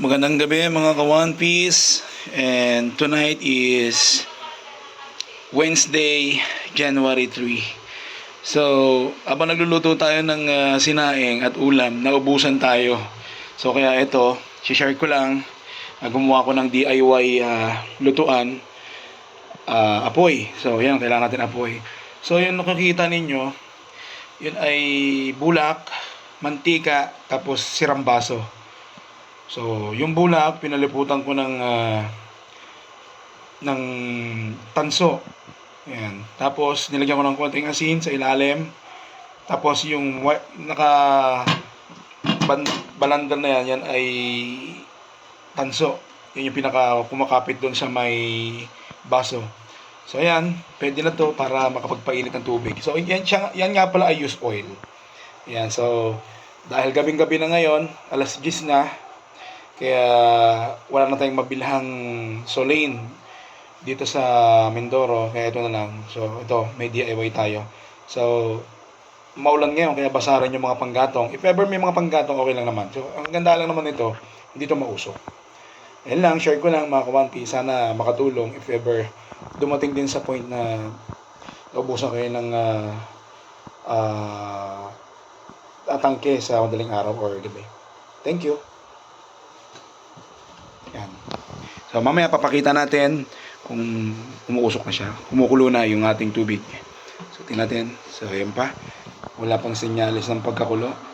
Magandang gabi mga ka One Piece and tonight is Wednesday, January 3. So, habang nagluluto tayo ng ah, sinaing at ulam, naubusan tayo. So, kaya ito, share ko lang, ah, gumawa ko ng DIY ah, lutuan, ah, apoy. So, yan, kailangan natin apoy. So, yung nakikita ninyo, yun ay bulak, mantika, tapos sirambaso. So, yung bulak, pinaliputan ko ng ah, ng tanso. Ayan. Tapos, nilagyan ko ng konting asin sa ilalim. Tapos, yung naka ban, balandar na yan, yan ay tanso. Yan yung pinaka kumakapit doon sa may baso. So, ayan. Pwede na to para makapagpainit ng tubig. So, yan, siya, yan nga pala ay used oil. Ayan. So, dahil gabing-gabi na ngayon, alas 10 na, kaya wala na tayong mabilhang Solane dito sa Mindoro. Kaya ito na lang. So ito, may DIY tayo. So maulan ngayon kaya basaran yung mga panggatong. If ever may mga panggatong, okay lang naman. So ang ganda lang naman nito, hindi to mausok. Yan lang, share ko lang mga kawanti. Sana makatulong if ever dumating din sa point na naubusan kayo ng ah ah, atangke sa madaling araw or gabi. Thank you. Yan. So mamaya papakita natin kung umuusok na siya. Kumukulo na yung ating tubig. So tingnan natin. So yan pa. Wala pang senyalis ng pagkakulo.